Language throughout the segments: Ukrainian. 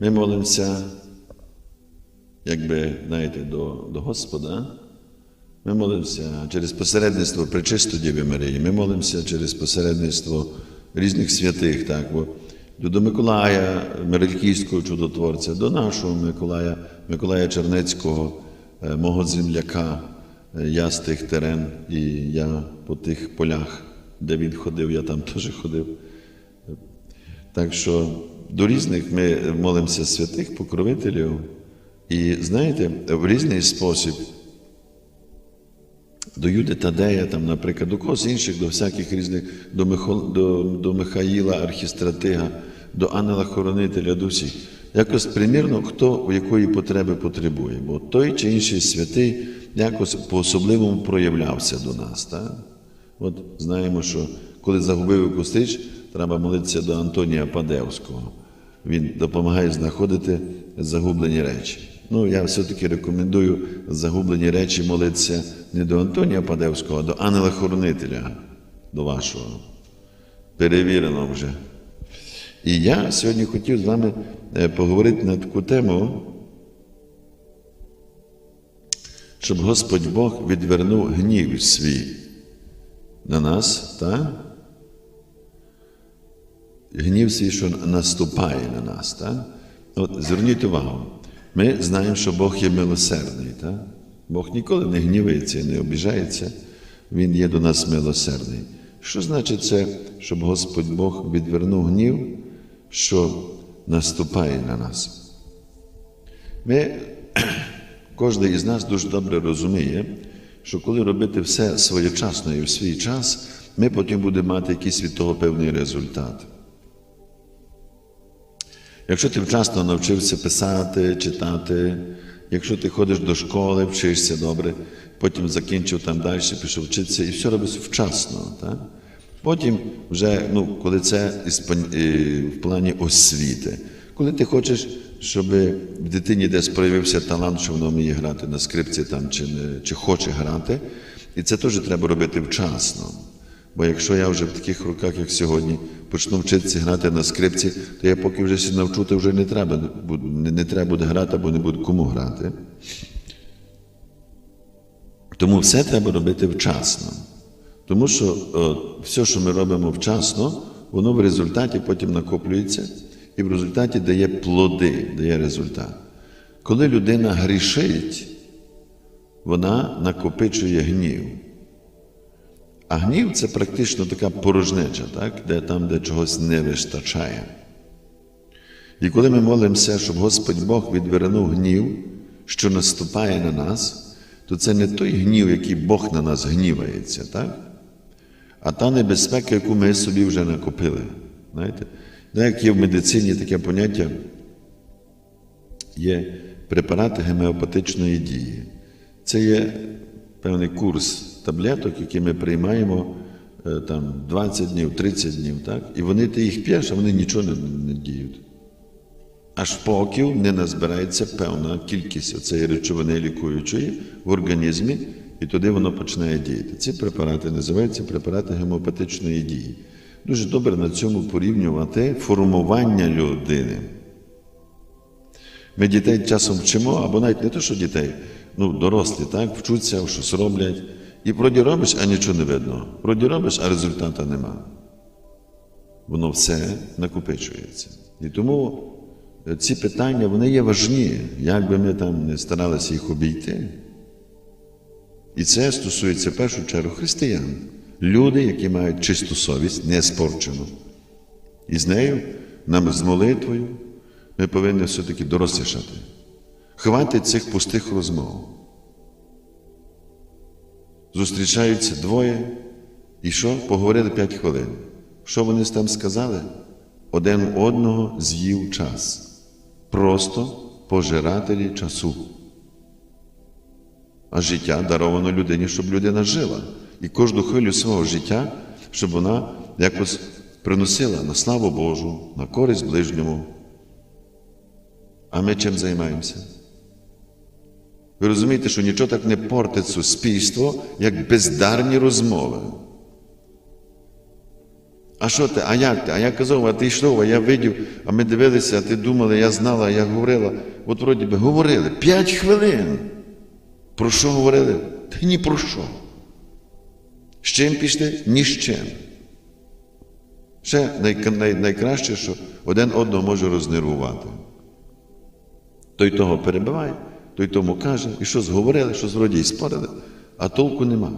Ми молимося, якби, знаєте, до, до Господа. Ми молимося через посередництво Пречисту Діви Марії, ми молимося через посередництво різних святих, так, бо до Миколая, Мирильківського чудотворця, до нашого Миколая, Миколая Чернецького, е, мого земляка, Е, я з тих терен, і я по тих полях, де він ходив, я там теж ходив. Так що до різних ми молимося святих покровителів. І знаєте, в різний спосіб до Юди Тадея, там, наприклад, до когось інших, до всяких різних, до, Михо, до, до Михаїла, архістратига, до ангела-хоронителя, до всіх. Якось примірно, хто у якої потреби потребує. Бо той чи інший святий якось по-особливому проявлявся до нас. Так? От знаємо, що коли загубив кострич, треба молитися до Антонія Падевського. Він допомагає знаходити загублені речі. Ну, я все-таки рекомендую загублені речі молитися не до Антонія Падевського, а до ангела-хоронителя, до вашого. Перевірено вже. І я сьогодні хотів з вами е, поговорити на таку тему, щоб Господь Бог відвернув гнів свій на нас, так? Гнів свій, що наступає на нас. Так? От зверніть увагу, ми знаємо, що Бог є милосердний. Так? Бог ніколи не гнівається не обіжається, Він є до нас милосердний. Що значить це, щоб Господь Бог відвернув гнів, що наступає на нас? Ми, Кожен із нас дуже добре розуміє, що коли робити все своєчасно і в свій час, ми потім будемо мати якийсь від того певний результат. Якщо ти вчасно навчився писати, читати, якщо ти ходиш до школи, вчишся добре, потім закінчив там далі, пішов вчитися, і все робиш вчасно. Так? Потім, вже, ну, коли це в плані освіти, коли ти хочеш, щоб в дитині десь проявився талант, що воно вміє грати на скрипці там, чи, не, чи хоче грати, і це теж треба робити вчасно. Бо якщо я вже в таких роках, як сьогодні, почну вчитися грати на скрипці, то я поки вже сі навчу, то вже не треба, не, не треба буде грати, або не буде кому грати. Тому все треба робити вчасно. Тому що о, все, що ми робимо вчасно, воно в результаті потім накоплюється і в результаті дає плоди, дає результат. Коли людина грішить, вона накопичує гнів. А гнів це практично така порожнеча, так? де там, де чогось не вистачає. І коли ми молимося, щоб Господь Бог відвернув гнів, що наступає на нас, то це не той гнів, який Бог на нас гнівається, так? а та небезпека, яку ми собі вже накопили. Знаєте? Як є в медицині таке поняття, є препарати гемеопатичної дії. Це є певний курс таблеток, які ми приймаємо там 20 днів, 30 днів, так? і вони ти їх п'єш, а вони нічого не, не діють. Аж поки не назбирається певна кількість цієї речовини лікуючої в організмі, і туди воно починає діяти. Ці препарати називаються препарати гемопатичної дії. Дуже добре на цьому порівнювати формування людини. Ми дітей часом вчимо, або навіть не те, що дітей, ну, дорослі, так, вчуться, щось роблять. І вроді робиш, а нічого не видно. Вроді робиш, а результату нема. Воно все накопичується. І тому ці питання вони є важні, як би ми там не старалися їх обійти. І це стосується в першу чергу християн. Люди, які мають чисту совість, не спорчену. І з нею, нам з молитвою, ми повинні все-таки дорослішати. Хватить цих пустих розмов. Зустрічаються двоє, і що? Поговорили п'ять хвилин. Що вони там сказали? Один одного з'їв час. Просто пожирателі часу. А життя даровано людині, щоб людина жила. І кожну хвилю свого життя, щоб вона якось приносила на славу Божу, на користь ближньому. А ми чим займаємося? Ви розумієте, що нічого так не портить суспільство, як бездарні розмови. А що ти? А як ти? А я казав, а ти йшов, а я видів, а ми дивилися, а ти думала, я знала, я говорила. От вроді би говорили. П'ять хвилин. Про що говорили? Та ні про що. З чим пішли? Ні з чим. Ще най, най, найкраще, що один одного може рознервувати. Той того перебиває, той тому каже, і щось говорили, щось вроді і спорили, а толку нема.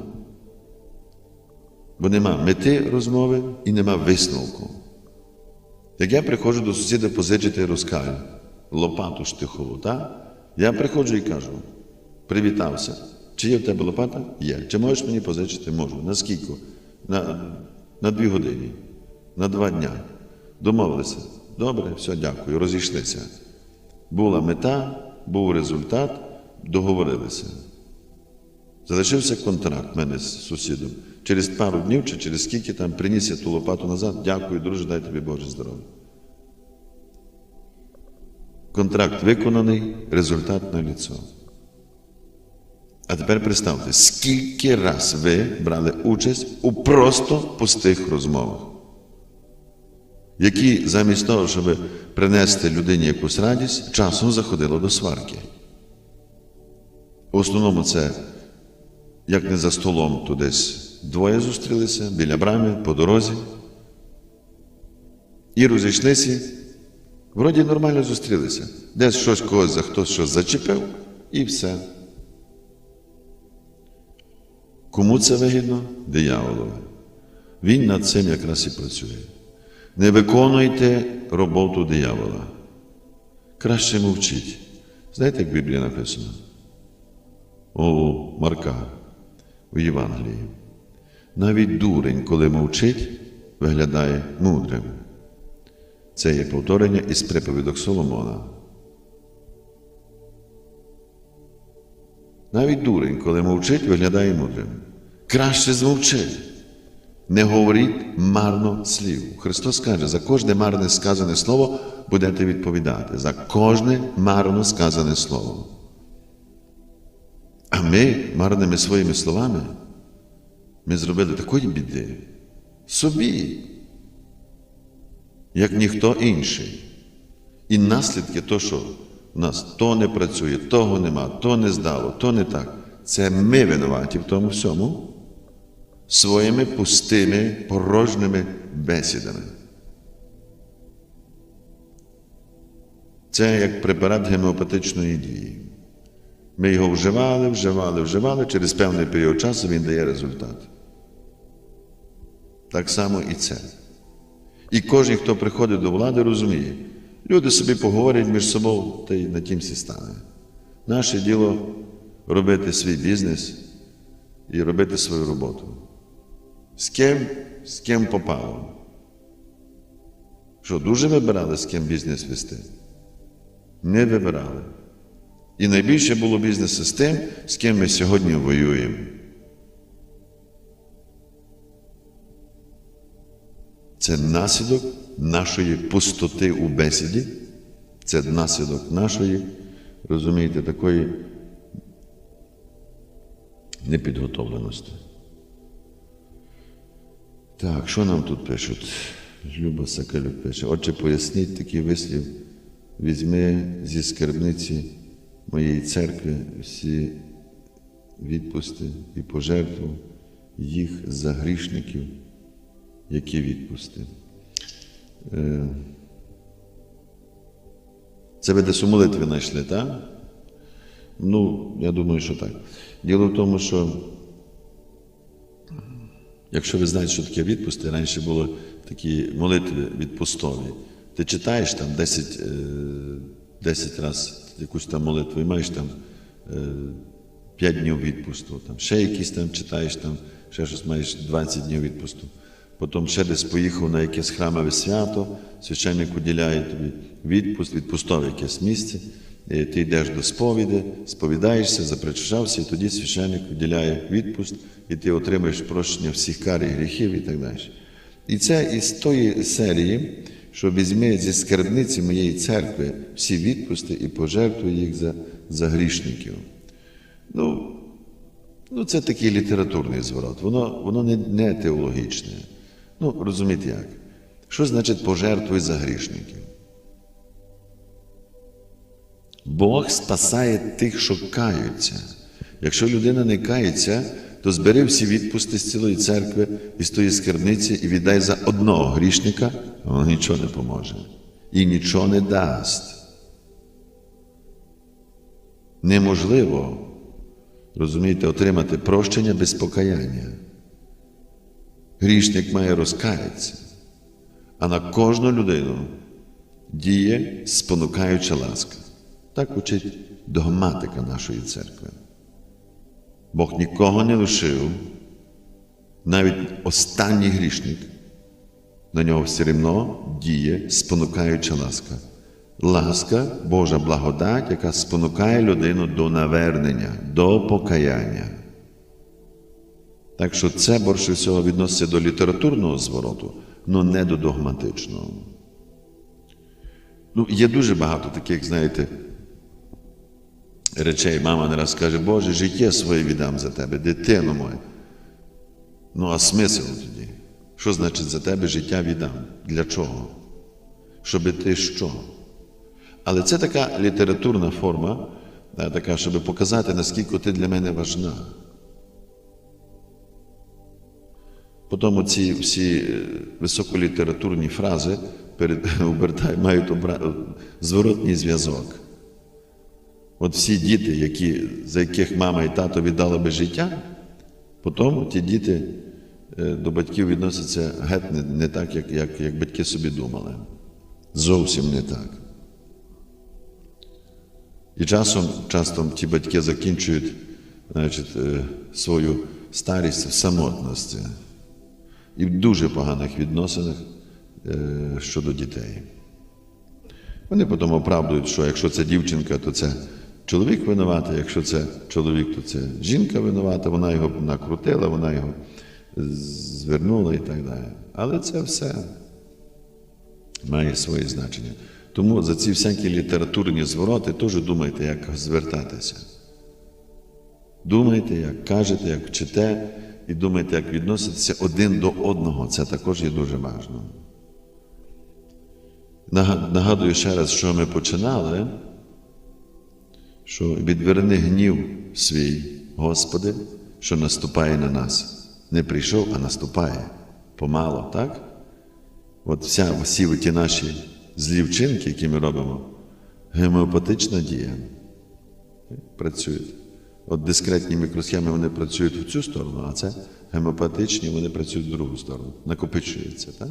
Бо нема мети розмови і нема висновку. Як я приходжу до сусіда позичити розкаль, лопату штихову, так? я приходжу і кажу, привітався. Чи є в тебе лопата? Є. Чи можеш мені позичити? Можу. На скільки? На, на дві години, на два дня. Домовилися. Добре, все, дякую. Розійшлися. Була мета, був результат, договорилися. Залишився контракт в мене з сусідом. Через пару днів чи через скільки там приніс я ту лопату назад. Дякую, друже, дай тобі Боже здоров'я. Контракт виконаний, результат на ліцо. А тепер представте, скільки раз ви брали участь у просто пустих розмовах, які замість того, щоб принести людині якусь радість, часом заходило до сварки. В основному це як не за столом, то десь двоє зустрілися біля брами по дорозі. І розійшлися. Вроді нормально зустрілися. Десь щось когось за хтось щось зачепив, і все. Кому це вигідно? Дияволові. Він над цим якраз і працює. Не виконуйте роботу диявола. Краще мовчіть. Знаєте, як в Біблії написано? У Марка у Євангелії. Навіть дурень, коли мовчить, виглядає мудрим. Це є повторення із приповідок Соломона. Навіть дурень, коли мовчить, виглядає мудрим. Краще змовчить. Не говоріть марно слів. Христос каже, за кожне марне сказане слово будете відповідати. За кожне марно сказане слово. А ми марними своїми словами ми зробили такої біди собі, як ніхто інший. І наслідки то, що в нас то не працює, того нема, то не здало, то не так. Це ми винуваті в тому всьому своїми пустими, порожніми бесідами. Це як препарат гемеопатичної дії. Ми його вживали, вживали, вживали, через певний період часу він дає результат. Так само і це. І кожен, хто приходить до влади, розуміє, люди собі поговорять між собою, та й на тім стане. Наше діло робити свій бізнес і робити свою роботу. З ким, з ким попало. Що дуже вибирали, з ким бізнес вести? Не вибирали. І найбільше було бізнесу з тим, з ким ми сьогодні воюємо. Це наслідок нашої пустоти у бесіді, це наслідок нашої, розумієте, такої непідготовленості. Так, що нам тут пишуть? Люба Сакалюк пише. Отже, поясніть такий вислів. Візьми зі скарбниці моєї церкви всі відпусти і пожертву їх за грішників, які відпусти. Е, Це ви десь у молитві знайшли, так? Ну, я думаю, що так. Діло в тому, що якщо ви знаєте, що таке відпусти, раніше були такі молитви відпустові. Ти читаєш там 10, 10 разів якусь там молитву і маєш там 5 днів відпусту, там ще якісь там читаєш, там ще щось маєш 20 днів відпусту. Потім ще десь поїхав на якесь храмове свято, священник уділяє тобі відпуст, відпустове якесь місце. І Ти йдеш до сповіди, сповідаєшся, запричащався, і тоді священник виділяє відпуст, і ти отримаєш прощення всіх кар і гріхів і так далі. І це із тої серії, що візьми зі скарбниці моєї церкви всі відпусти і пожертвуй їх за, за грішників. Ну, ну, це такий літературний зворот, воно, воно не, не теологічне. Ну, розумієте як? Що значить пожертвуй за грішників? Бог спасає тих, що каються. Якщо людина не кається, то збери всі відпусти з цілої церкви і з тої скарбниці і віддай за одного грішника, воно нічого не поможе. І нічого не дасть. Неможливо, розумієте, отримати прощення без покаяння. Грішник має розкаятися, а на кожну людину діє спонукаюча ласка. Так учить догматика нашої церкви. Бог нікого не лишив, навіть останній грішник, на нього все рівно діє спонукаюча ласка. Ласка, Божа благодать, яка спонукає людину до навернення, до покаяння. Так що це більше всього відноситься до літературного звороту, але не до догматичного. Ну, є дуже багато таких, знаєте, речей. Мама не раз каже, Боже, життя своє віддам за тебе, дитино моє. Ну, а смисл тоді? Що значить за тебе життя віддам? Для чого? Щоби ти що? Але це така літературна форма, така, щоб показати, наскільки ти для мене важна. Потім ці всі е, високолітературні фрази перед, мають обра... зворотній зв'язок. От всі діти, які, за яких мама і тато віддали би життя, потім ті діти е, до батьків відносяться геть не, не так, як, як, як батьки собі думали. Зовсім не так. І часом, часто ті батьки закінчують значить, е, свою старість в самотності і в дуже поганих відносинах е, щодо дітей. Вони потім оправдують, що якщо це дівчинка, то це чоловік винуватий, якщо це чоловік, то це жінка винувата, вона його накрутила, вона його звернула і так далі. Але це все має своє значення. Тому за ці всякі літературні звороти теж думайте, як звертатися. Думайте, як кажете, як вчите, і думайте, як відноситися один до одного. Це також є дуже важливо. Нагадую ще раз, що ми починали, що відверни гнів свій, Господи, що наступає на нас. Не прийшов, а наступає помало, так? От вся, всі ті наші злі вчинки, які ми робимо, гемеопатична дія. Працюють. От дискретні мікросхеми вони працюють в цю сторону, а це гемеопатичні, вони працюють в другу сторону. Накопичується, так?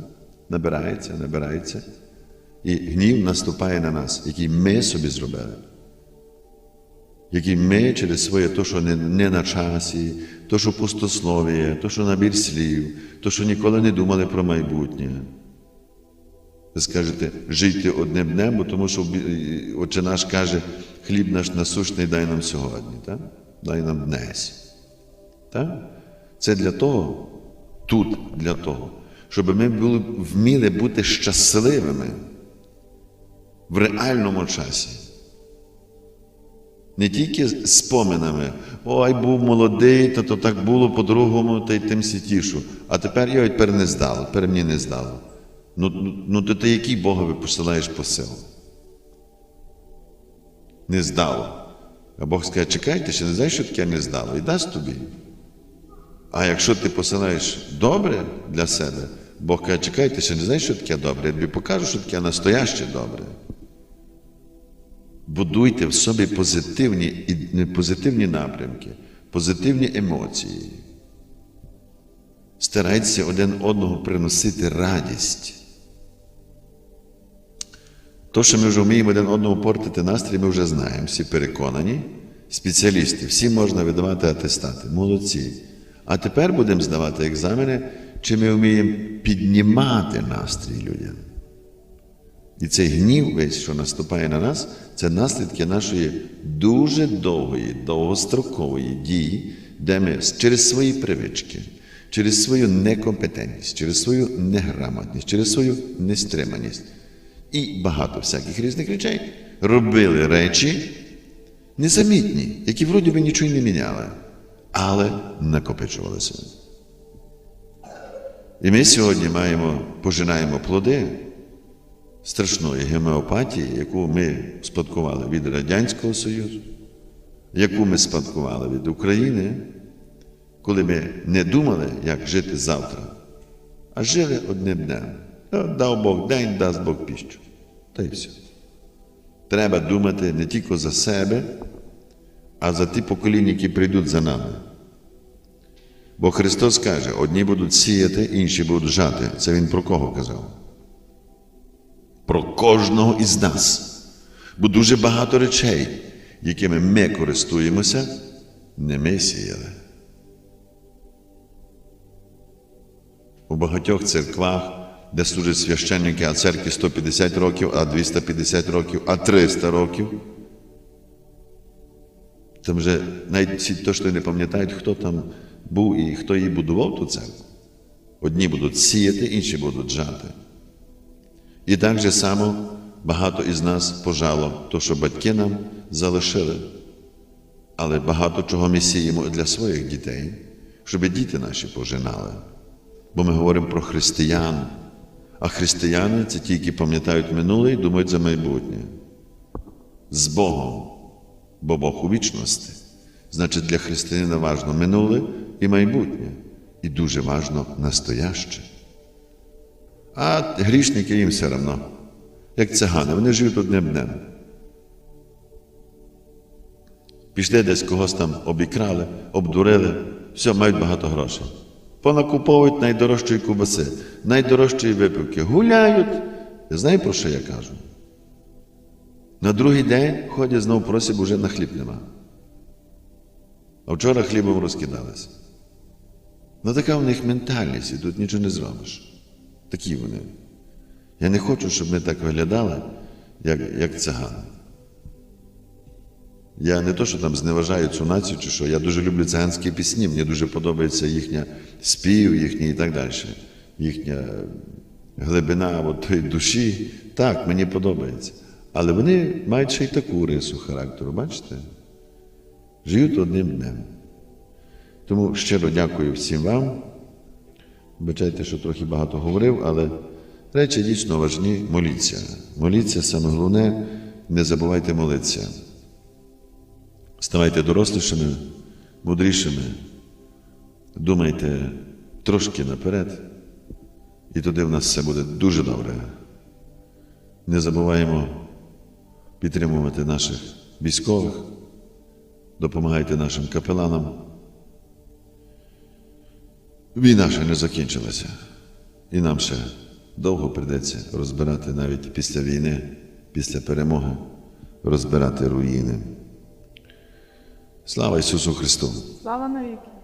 набирається, набирається. І гнів наступає на нас, який ми собі зробили. Який ми через своє то, що не, не на часі, то, що пустословіє, то, що набір слів, то, що ніколи не думали про майбутнє. Ви скажете, жийте одним днем, бо тому що Отче наш каже, хліб наш насущний дай нам сьогодні, так? дай нам днесь. Це для того, тут для того, щоб ми були, вміли бути щасливими в реальному часі. Не тільки споминами, ой, був молодий, та то так було по-другому, та й тим сітішу. А тепер його тепер не здало, тепер мені не здало. Ну, ну, ну то ти який Богові посилаєш посил? Не здало. А Бог скаже, чекайте, ще не знаєш, що таке не здало, і дасть тобі. А якщо ти посилаєш добре для себе, Бог каже, чекайте, ще не знаєш, що таке добре, я тобі покажу, що таке настояще добре. Будуйте в собі позитивні, позитивні напрямки, позитивні емоції. Старайтеся один одного приносити радість. То, що ми вже вміємо один одному портити настрій, ми вже знаємо, всі переконані, спеціалісти, всі можна видавати атестати, молодці. А тепер будемо здавати екзамени, чи ми вміємо піднімати настрій людям. І цей гнів, весь, що наступає на нас, це наслідки нашої дуже довгої, довгострокової дії, де ми через свої привички, через свою некомпетентність, через свою неграмотність, через свою нестриманість і багато всяких різних речей робили речі незамітні, які вроді би нічого не міняли, але накопичувалися. І ми сьогодні маємо, пожинаємо плоди страшної гемеопатії, яку ми спадкували від Радянського Союзу, яку ми спадкували від України, коли ми не думали, як жити завтра, а жили одним днем. Дав Бог день, дасть Бог піщу. Та й все. Треба думати не тільки за себе, а за ті покоління, які прийдуть за нами. Бо Христос каже, одні будуть сіяти, інші будуть жати. Це Він про кого казав? Про кожного із нас. Бо дуже багато речей, якими ми користуємося, не ми сіяли. У багатьох церквах, де служать священники, а церкві 150 років, а 250 років, а 300 років. Там вже навіть всі точно не пам'ятають, хто там був і хто її будував ту церкву. Одні будуть сіяти, інші будуть жати. І так же само багато із нас пожало, то, що батьки нам залишили. Але багато чого ми сіємо для своїх дітей, щоб діти наші пожинали. Бо ми говоримо про християн. А християни це ті, які пам'ятають минуле і думають за майбутнє. З Богом, бо Бог у вічності. Значить, для християнина важно минуле і майбутнє, і дуже важно настояще. А грішники їм все одно, як цигани, вони живуть одним днем. Пішли десь когось там обікрали, обдурили, все, мають багато грошей. Понакуповують найдорожчої кубаси, найдорожчої випивки, гуляють. Знаю, про що я кажу. На другий день ходять знову просять, вже на хліб нема. А вчора хлібом розкидалися. Ну така в них ментальність, і тут нічого не зробиш. Такі вони. Я не хочу, щоб ми так виглядали, як, як цигани. Я не то, що там зневажаю цю націю, чи що. Я дуже люблю циганські пісні, мені дуже подобається їхня спів, їхній і так далі. Їхня глибина тої душі. Так, мені подобається. Але вони мають ще й таку рису характеру, бачите? Живуть одним днем. Тому щиро дякую всім вам. Вибачайте, що трохи багато говорив, але речі дійсно важні. Моліться. Моліться, саме головне, не забувайте молитися. Ставайте дорослішими, мудрішими, думайте трошки наперед, і тоді в нас все буде дуже добре. Не забуваємо підтримувати наших військових, допомагайте нашим капеланам. Війна ще не закінчилася, і нам ще довго прийдеться розбирати навіть після війни, після перемоги, розбирати руїни. Слава Ісусу Христу! Слава навіки!